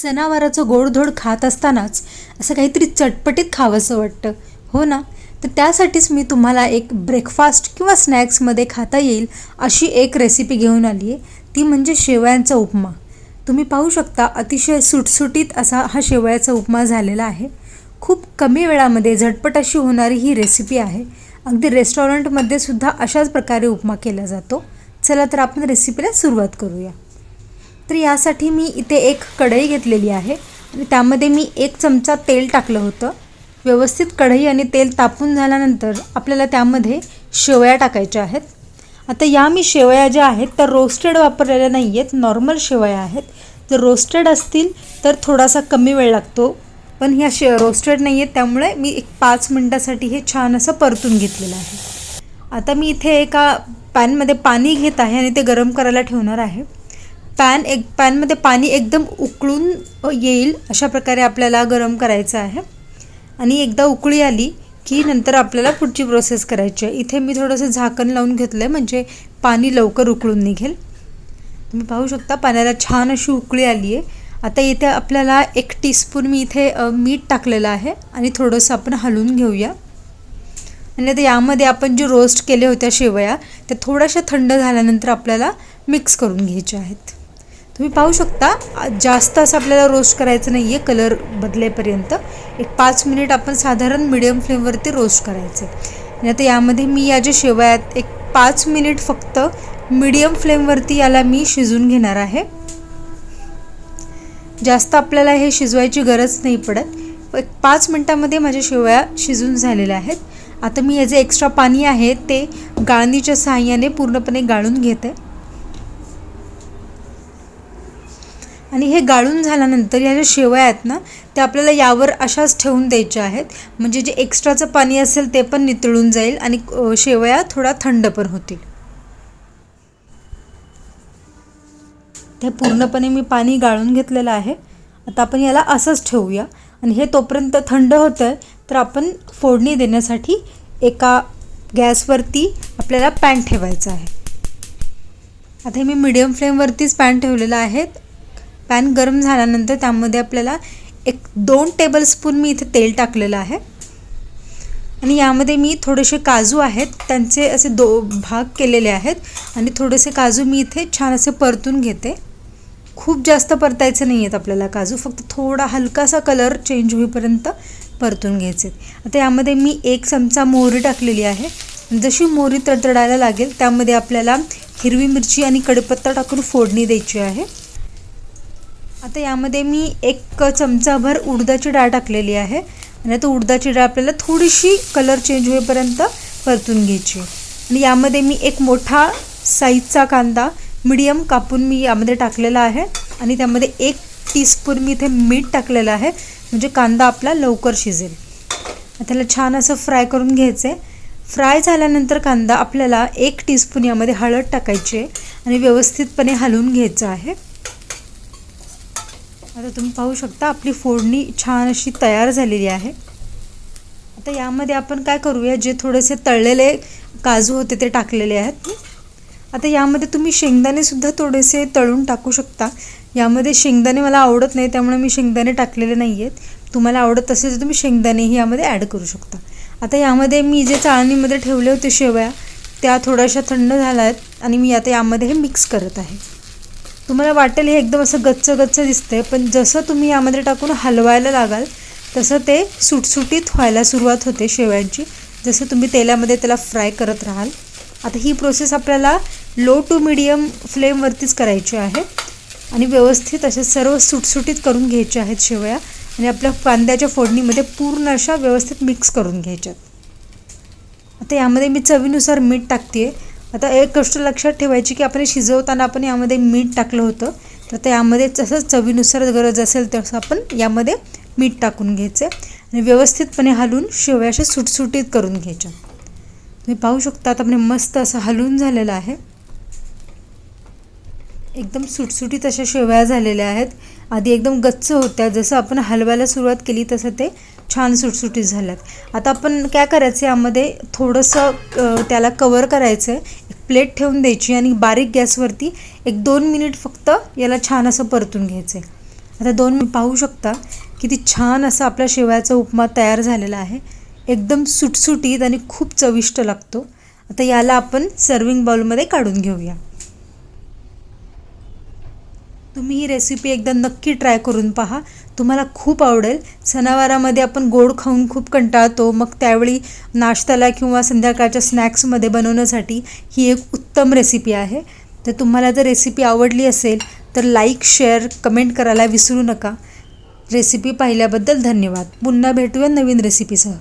सणावाराचं गोडधोड खात असतानाच असं काहीतरी चटपटीत खावंसं वाटतं. हो ना? तर त्यासाठीच मी तुम्हाला एक ब्रेकफास्ट किंवा स्नॅक्समध्ये खाता येईल अशी एक रेसिपी घेऊन आली आहे. ती म्हणजे शेवयांचा उपमा. तुम्ही पाहू शकता अतिशय सुटसुटीत असा हा शेवयाचा उपमा झालेला आहे. खूप कमी वेळामध्ये झटपट अशी होणारी ही रेसिपी आहे. अगदी रेस्टॉरंटमध्ये सुद्धा अशाच प्रकारे उपमा केला जातो. चला तर आपण रेसिपीला सुरुवात करूया. तर यासाठी मी इथे एक कढई घेतलेली आहे. आणि त्यामध्ये मी एक चमचा तेल टाकलं होतं. व्यवस्थित कढई आणि तेल तापून झाल्यानंतर आपल्याला त्यामध्ये शेवया टाकायच्या आहेत. आता या मी शेवया ज्या आहेत त्या रोस्टेड वापरलेल्या नाही आहेत नॉर्मल शेवया आहेत. जर रोस्टेड असतील तर थोडासा कमी वेळ लागतो. पण ह्या शे रोस्टेड नाही आहेत त्यामुळे मी एक पाच मिनटासाठी हे छान असं परतून घेतलेलं आहे. आता मी इथे एका पॅनमध्ये पाणी घेत आहे आणि ते गरम करायला ठेवणार आहे. पॅन एक पॅनमध्ये पाणी एकदम उकळून येईल अशा प्रकारे आपल्याला गरम करायचं आहे. आणि एकदा उकळी आली की नंतर आपल्याला पुढची प्रोसेस करायची आहे. इथे मी थोडंसं झाकण लावून घेतलं आहे म्हणजे पाणी लवकर उकळून निघेल. तुम्ही पाहू शकता पाण्याला छान अशी उकळी आली आहे. आता इथे आपल्याला एक टीस्पून मी इथे मीठ टाकलेलं आहे आणि थोडंसं आपण हलवून घेऊया. आणि आता यामध्ये आपण जे रोस्ट केले होत्या शेवया त्या थोड्याशा थंड झाल्यानंतर आपल्याला मिक्स करून घ्यायच्या आहेत. तुम्ही पाहू शकता जास्त असं आपल्याला रोस्ट करायचं नाही आहे कलर बदलेपर्यंत. एक पाच मिनिट आपण साधारण मिडियम फ्लेमवरती रोस्ट करायचे आणि आता यामध्ये मी या जे शेवया आहेत एक पाच मिनिट फक्त मिडियम फ्लेमवरती याला मी शिजून घेणार आहे. जास्त आपल्याला हे शिजवायची गरज नाही पडत. एक पाच मिनटामध्ये माझ्या शेवया शिजून झालेल्या आहेत. आता मी हे जे एक्स्ट्रा पाणी आहे ते गाळणीच्या सहाय्याने पूर्णपणे गाळून घेते. आणि हे गाळून झाल्यानंतर या ज्या शेवया आहेत ना त्या आपल्याला यावर अशाच ठेवून द्यायच्या आहेत. म्हणजे जे एक्स्ट्राचं पाणी असेल ते पण नितळून जाईल आणि शेवया थोडा थंड पण होतील. ते पूर्णपणे मी पाणी गाळून घेतलेलं आहे. आता आपण याला असंच ठेवूया. आणि हे तोपर्यंत थंड होतं आहे तर आपण फोडणी देण्यासाठी एका गॅसवरती आपल्याला पॅन ठेवायचं आहे. आता हे मी मिडियम फ्लेमवरतीच पॅन ठेवलेलं आहे. पॅन गरम झाल्यानंतर त्यामध्ये आपल्याला एक दोन टेबलस्पून मी इथे तेल टाकलेलं आहे. आणि यामध्ये मी थोडेसे काजू आहेत त्यांचे असे दो भाग केलेले आहेत. आणि थोडेसे काजू मी इथे छान असे परतून घेते. खूप जास्त परतायचे नाही आहेत आपल्याला काजू फक्त थोडा हलकासा कलर चेंज होईपर्यंत परतून घ्यायचे आता यामध्ये मी एक चमचा मोहरी टाकलेली आहे. जशी मोहरी तडतडायला लागेल त्यामध्ये आपल्याला हिरवी मिरची आणि कडपत्ता टाकून फोडणी द्यायची आहे. आता यामध्ये मी एक चमचाभर उडदाची डाळ टाकलेली आहे. आणि आता उडदाची डाळ आपल्याला थोडीशी कलर चेंज होईपर्यंत परतून घ्यायची आणि यामध्ये मी एक मोठा साईजचा कांदा मिडियम कापून मी यामध्ये टाकलेला आहे. आणि त्यामध्ये एक टीस्पून मी इथे मीठ टाकलेलं आहे. म्हणजे कांदा आपला लवकर शिजेल. त्याला छान असं फ्राय करून घ्यायचं आहे. फ्राय झाल्यानंतर कांदा आपल्याला एक टीस्पून यामध्ये हळद टाकायची आहे. आणि व्यवस्थितपणे हलवून घ्यायचं आहे. आता तुम्ही पाहू शकता आपली फोडणी छान अशी तयार झालेली आहे. आता यामध्ये आपण काय करूया जे थोडेसे तळलेले काजू होते ते टाकलेले आहेत. आता यामध्ये तुम्ही शेंगदाणेसुद्धा थोडेसे तळून टाकू शकता. यामध्ये शेंगदाणे मला आवडत नाही त्यामुळे मी शेंगदाणे टाकलेले नाही आहेत तुम्हाला आवडत असेल तर तुम्ही शेंगदाणेही यामध्ये ॲड करू शकता. आता यामध्ये मी जे चाळणीमध्ये ठेवले होते शेवया त्या थोड्याशा थंड झाल्या आहेत आणि मी आता यामध्ये हे मिक्स करत आहे. तुम्हाला वाटेल हे एकदम असं गच्च गच्च दिसतंय पण जसं तुम्ही यामध्ये टाकून हलवायला लागाल तसं ते सुटसुटीत व्हायला सुरुवात होते शेवयांची. जसं तुम्ही तेलामध्ये त्याला फ्राय करत राहाल. आता ही प्रोसेस आपल्याला लो टू मिडियम फ्लेमवरतीच करायची आहे. आणि व्यवस्थित अशा सर्व सुटसुटीत करून घ्यायच्या आहेत शेवया. आणि आपल्या कांद्याच्या फोडणीमध्ये पूर्ण अशा व्यवस्थित मिक्स करून घ्यायच्यात. आता यामध्ये मी चवीनुसार मीठ टाकते आहे आता एक गोष्ट लक्षात ठेवायची की आपण शिजवताना आपण यामध्ये मीठ टाकलं होतं तर त्यामध्ये यामध्ये जसं चवीनुसार गरज असेल तसं आपण यामध्ये मीठ टाकून घ्यायचं आणि व्यवस्थितपणे हलवून शेवया अशा सुटसुटीत करून घ्यायच्या. तुम्ही पाहू शकता आता आपण मस्त असं हलवून झालेलं आहे. एकदम सुटसुटीत अशा शेवया झालेल्या आहेत. आधी एकदम गच्च होत्या. जसं आपण हलवायला सुरुवात केली तसं ते छान सुटसुटीत झाल्यात. आता आपण काय करायचं यामध्ये थोडंसं त्याला कवर करायचं आहे एक प्लेट ठेवून द्यायची आणि बारीक गॅसवरती एक दोन मिनिट फक्त याला छान असं परतून घ्यायचं आहे आता दोन मिनिट पाहू शकता किती छान असा आपला शेवयाचा उपमा तयार झालेला आहे. एकदम सुटसुटीत आणि खूप चविष्ट लागतो. आता याला आपण सर्विंग बाउलमध्ये काढून घेऊया. तुम्ही ही रेसिपी एकदा नक्की ट्राय करून पहा. तुम्हाला खूप आवडेल. सणावारामध्ये आपण गोड खाऊन खूप कंटाळतो. मग त्यावेळी नाश्त्याला किंवा संध्याकाळच्या स्नॅक्समध्ये बनवण्यासाठी ही एक उत्तम रेसिपी आहे. तर तुम्हाला जर रेसिपी आवडली असेल तर लाईक शेअर कमेंट करायला विसरू नका. रेसिपी पाहिल्याबद्दल धन्यवाद. पुन्हा भेटूया नवीन रेसिपीसह